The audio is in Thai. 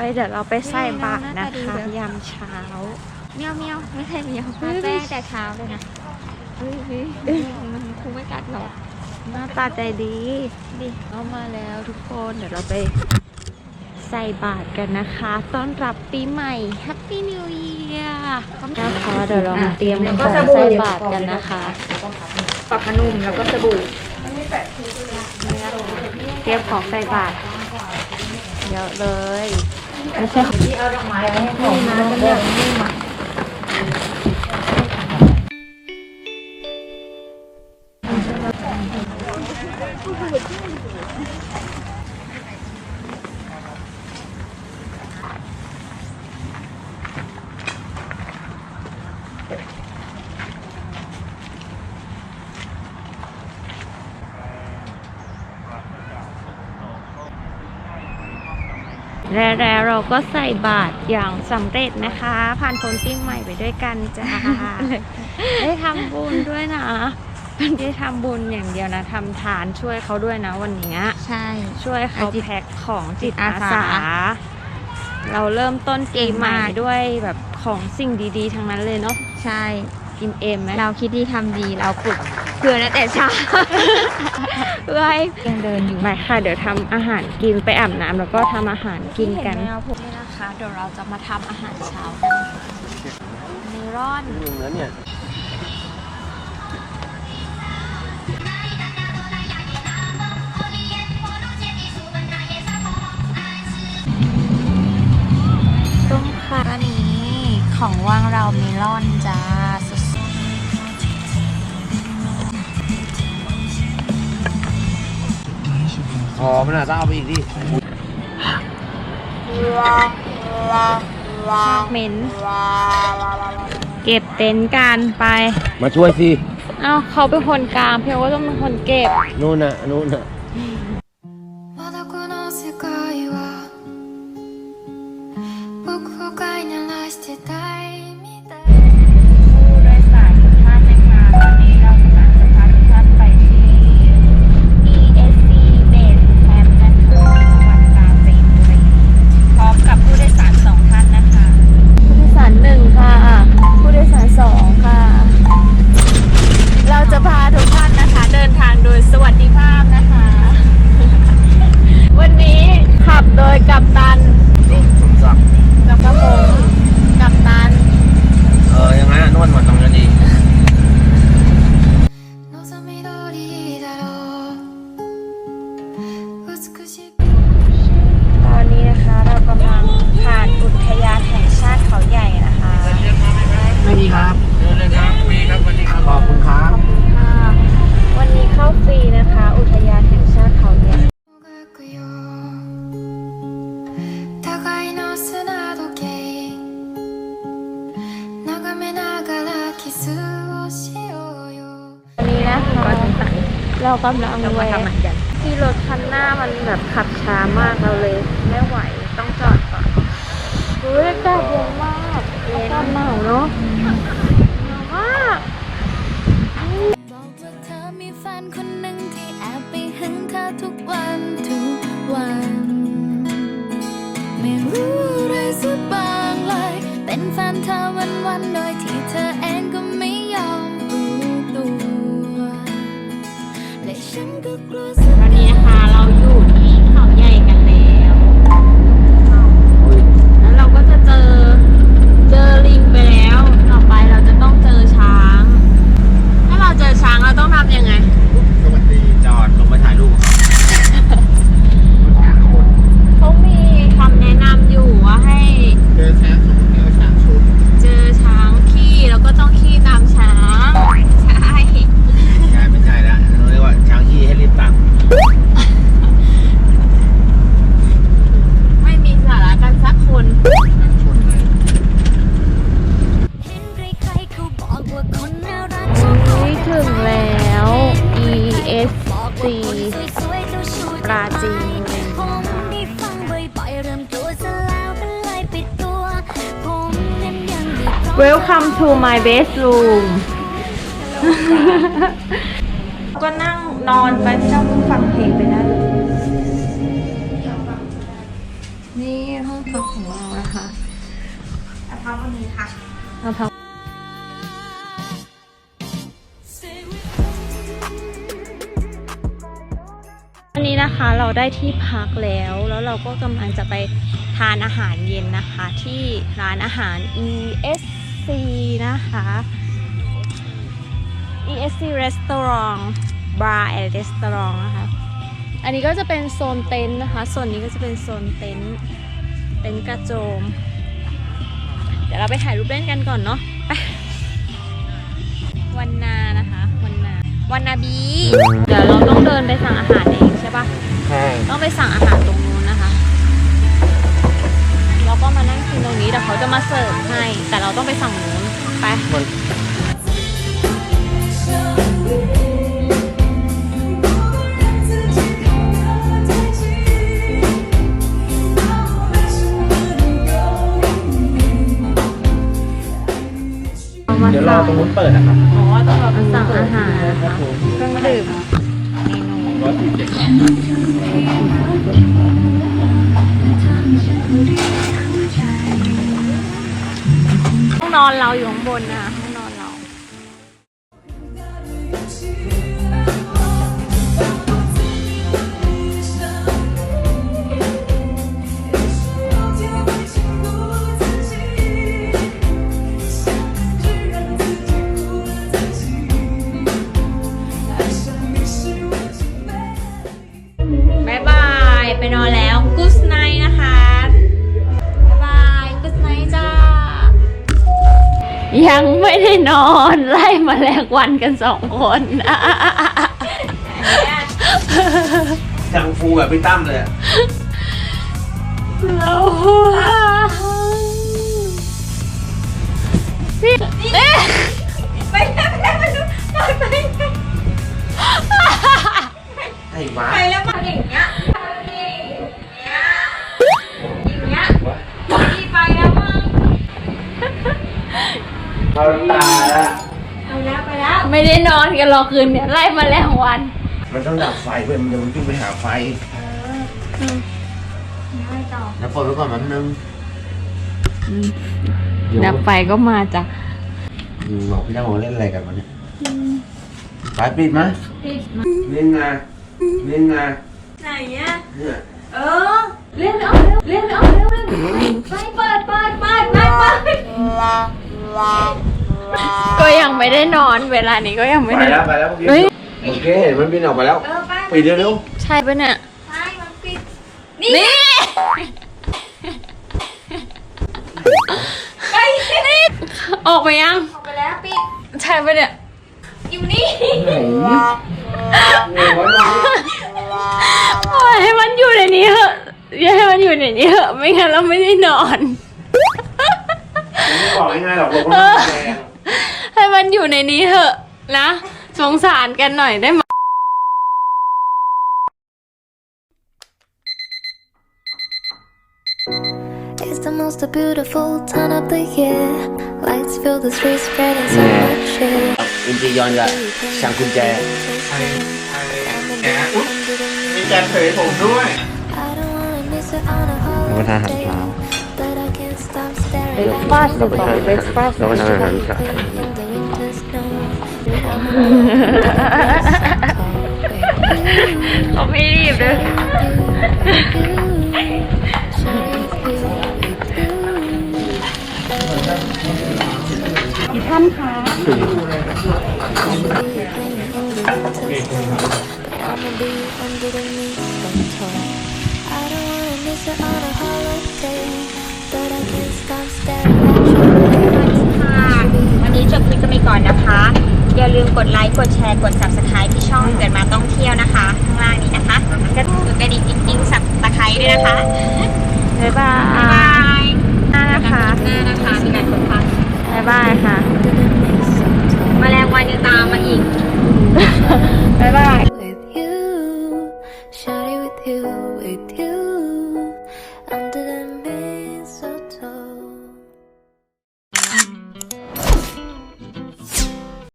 ไปเดี๋ยวเราไปใส่บาตรนะคะยามเช้าเมียวเมียวไม่ใช่เมียวมาแป้งแต่เช้าเลยนะเฮ้ยเฮ้ยเฮ้ยมันคงไม่กัดหรอกหน้าตาใจดีดิเข้ามาแล้วทุกคนเดี๋ยวเราไปใส่บาตรกันนะคะ ต้อนรับปีใหม่ Happy New Year นะคะเดี๋ยวเรามาเตรียมของใส่บาตรกันนะคะปรับพนุ่มแล้วก็สบู่เตรียมของใส่บาตรเยอะเลยไม่ใช่ของที่ เอาดอกไม้ไว้ให้ และแล้วเราก็ใส่บาตรอย่างสำเร็จนะคะ ผ่านพ้นปีใหม่ไปด้วยกันจ้าได้ทำบุญด้วยนะไม่ได้ทำบุญอย่างเดียวนะทำทานช่วยเขาด้วยนะวันเนี้ยใช่ ช่วยเขาอาจิตแพ็คของจิตอาอาสาสา เราเริ่มต้นปีใหม่เก่งมากด้วยแบบของสิ่งดี ๆ ทั้งนั้นเลยเนาะใช่ กินเอ็มไหมเราคิดดีทำดีเราปลุกเพื่อนตั้งแต่เช้าเอ้ยยังเดินอยู่ไปค่ะ เดี๋ยวทำอาหารกินไปอาบน้ำแล้วก็ทำอาหารกินกันเห็ไหมเอาพวกนี่นะคะเดี๋ยวเราจะมาทำอาหารเช้ากันเมลอนลุงนั้นเนี่ยต้มค่ะอันนี้ของว่างเราเมลอนจ้า หอมมันอะต้องเอาไปอีกดิๆเหม็น เก็บเต็นท์กันไป มาช่วยสิ เอ้าเขาเป็นคนกลางเพียงว่าต้องเป็นคนเก็บ นู่นน่ะนู่นน่ะ キスをしようよ วันนี้นะคะเรากำลังแวะที่รถคันหน้ามันแบบขับช้ามากเราเลยไม่ไหวต้องจอดก่อนเฮ้ยอากาศเย็นมากอากาศหนาวเนาะหนาวมาก บอกว่าเธอมีแฟนคนหนึ่งที่แอบไปหึงเธอทุกวันทุกวัน ไม่รู้อะไรสักบางเลย เป็นแฟนเธอวันวันๆโดย ย ESC สวยๆเจ้าชู้ปราจีนบุรีผมได้ฟังบ่อยๆเริ่มกลัวซะแล้วก็เลยปิดตัวผมนั้นยังไม่พร้อม Welcome to my bedroom ก็นั่งนอนไปไม่ต้องฟังเพลงไปได้เลยนี่ห้องพักของเรานะคะกระเพราวันนี้ค่ะเราพัก นะคะ เราได้ที่พักแล้ว แล้วเราก็กำลังจะไปทานอาหารเย็นนะคะ ที่ร้านอาหาร ESC นะคะ ESC Restaurant Bar and Restaurant นะคะ อันนี้ก็จะเป็นโซนเต็นท์นะคะ ส่วนนี้ก็จะเป็นโซนเต็นท์เต็นท์กระโจม เดี๋ยวเราไปถ่ายรูปเล่นกันก่อนเนาะไปวันนานะคะ วันนาวันนาบี เดี๋ยวเราต้องเดินไปสั่งอาหารเอง ปะใช่ต้องไปสั่งอาหารตรงนู้นนะคะเราก็มานั่งกินตรงนี้แต่เขาจะมาเสิร์ฟให้ แต่เราต้องไปสั่งนู้นไปเดี๋ยวรอตรงนู้นเปิดนะครับอ๋อต้องเราไปสั่งอาหารนะคะ ห้องนอนเราอยู่ข้างบนนะ ยังไม่ได้นอนไล่มาแลกวันกันสองคนจังฟูแบบพี่ตั้มเลยอะเราพี่เอ๊ะไปแล้วไปแล้วไปดูไปไปไอ้หมา ไปแล้วมา นอนกันหรอกคืนเนี่ยไล่มาแลกวัน มันต้องดับไฟเว้ยมันจะมันขึ้นไปหาไฟไม่ต่อแล้วปล่อยไว้ก่อนแป๊บนึงดับไฟก็มาจ้ะอืมบอกพี่ตั้มว่าเล่นอะไรกันวะเนี่ยไปปิดมั้ยเล่นงานเล่นงานไหนอะเนี่ยเออเล่นเอาเล่นเอาเร็วเร็วไปเปิดเปิดเปิดเปิดเปิด ก็ยังไม่ได้นอนเวลานี้ก็ยังไปไม่ได้ แล้วไปแล้วเมื่อกี้เฮ้ยเมื่อกี้เห็นมันบินออกมาแล้วเออไปปิดเร็วใช่ปะเนี่ยไปมันปิดนี่ไปนี่ออกไปยังออกไปแล้วปิดใช่ปะเนี่ยอยู่นี่ๆไหนเนี่ยไว้ตรงนี้ปล่อยให้มันอยู่ในนี้เถอะอย่าให้มันอยู่ในนี้เถอะไม่งั้นเราไม่ได้นอน ผมไม่บอกง่ายๆหรอกผมก็เอไม่อแรงให้ มันอยู่ในนี้เถอะนะ สงสารกันหน่อยได้ไหม It's the most beautiful time of the year. Lights fill the streets, spreading so much cheer. อินจียอนกับช่างกุญแจมีการเผยผมด้วย I don't wanna miss it on a เราไปทานอาหาร holiday, เช้า but I can't stop staring. เราไปทานเราไปทานอาหารเช้า เขาไม่รีบเลยท่านคะวันนี้จบคลิปกันไปก่อนนะคะ อย่าลืมกดไลค์ กดแชร์ กด subscribe ที่ช่องเกิดมาต้องเที่ยวนะคะ ข้างล่างนี้นะคะแล้วก็กดกระดิ่งจริงๆสับตะไคร้ด้วยนะคะ บ๊ายบาบ๊ายบายยหน้านะคะ หน้านะคะมีการกดพัก